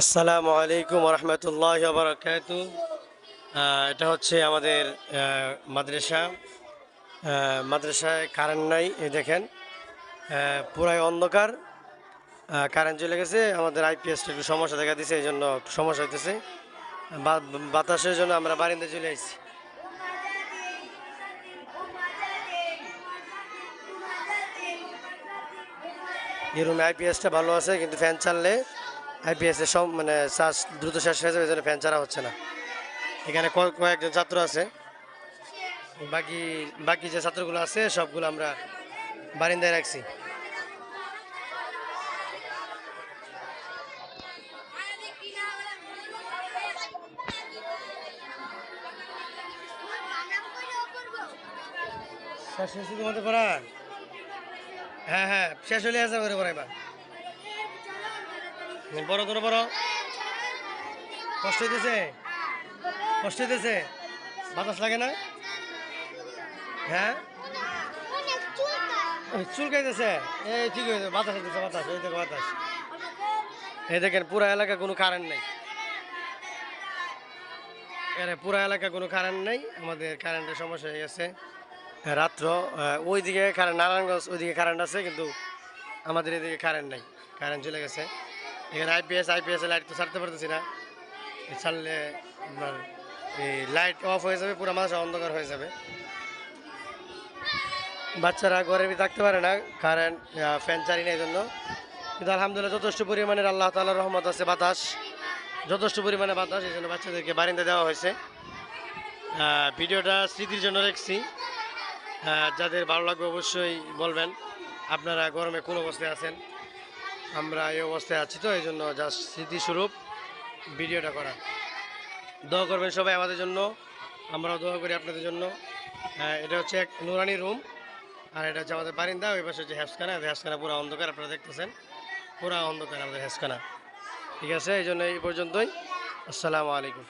আসসালামু আলাইকুম রহমতুল্লাহ বারকাত এটা হচ্ছে আমাদের মাদ্রাসা। মাদ্রাসায় কারেন্ট নাই, এই দেখেন। পুরাই অন্ধকার। কারেন্ট চলে গেছে, আমাদের আইপিএসটা একটু সমস্যা দেখা দিছে এই জন্য সমস্যা হইতেছে। বাতাসের জন্য আমরা বারিন্দে চলে আসছি এই আইপিএসটা ভালো আছে, কিন্তু ফ্যান চাললে আইপিএস এর সব মানে চার্জ দ্রুত শেষ হয়ে যাবে ফ্যান চালা হচ্ছে না। এখানে কয়েকজন ছাত্র আছে। বাকি বাকি যে ছাত্রগুলো আছে, সবগুলো আমরা বারিন্দায় রাখছি। শেষ হয়েছে তোমাদের পড়া হ্যাঁ হ্যাঁ শেষ হলে আসা করে পড়া এবার। বড় তোর বড়। কষ্ট হইতেছে? কষ্ট হইতেছে? বাতাস লাগে না? হ্যাঁ? ওই চুলকাইতেছে এই ঠিক হয়েছে বাতাস হইতেছে, বাতাস, এই দেখো বাতাস। এই দেখেন, পুরা এলাকা কোনো কারেন্ট নেই। পুরা এলাকা কোনো কারেন্ট নেই, আমাদের কারেন্টের সমস্যা হয়ে গেছে। রাত্র ওইদিকে কারেন্ট নারায়ণগঞ্জ, ওইদিকে কারেন্ট আছে, কিন্তু আমাদের এদিকে কারেন্ট নেই কারেন্ট চলে গেছে। এখানে আইপিএস আইপিএস লাইট তো ছাড়তে পারতেছি না। ছাড়লে আপনার এই লাইট অফ হয়ে যাবে, পুরো মাসে অন্ধকার হয়ে যাবে। বাচ্চারা ঘরে থাকতে পারে না, কারেন্ট ফ্যান চারি না এই জন্য কিন্তু আলহামদুলিল্লাহ যথেষ্ট পরিমাণের আল্লাহ তালার রহমত আছে, বাতাস। যথেষ্ট পরিমাণে বাতাস, এই জন্য বাচ্চাদেরকে বারিন্দা দেওয়া হয়েছে। ভিডিওটা স্মৃতির জন্য রেখছি। যাদের ভালো লাগবে অবশ্যই বলবেন। আপনারা গরমে কোন অবস্থায় আছেন। আমরা এই অবস্থায় আছি তো এই জন্য জাস্ট স্মৃতিস্বরূপ ভিডিওটা করা। দোয়া করবেন সবাই আমাদের জন্য। আমরাও দোয়া করি আপনাদের জন্য। আহ, এটা হচ্ছে এক নুরানি রুম আর এটা হচ্ছে আমাদের বারিন্দা ওই পাশে হচ্ছে হ্যাসখানা হ্যাসখানা পুরো অন্ধকার আপনারা দেখতেছেন। পুরো অন্ধকার আমাদের হ্যাসখানা ঠিক আছে এই জন্য এই পর্যন্তই। আসসালামু আলাইকুম।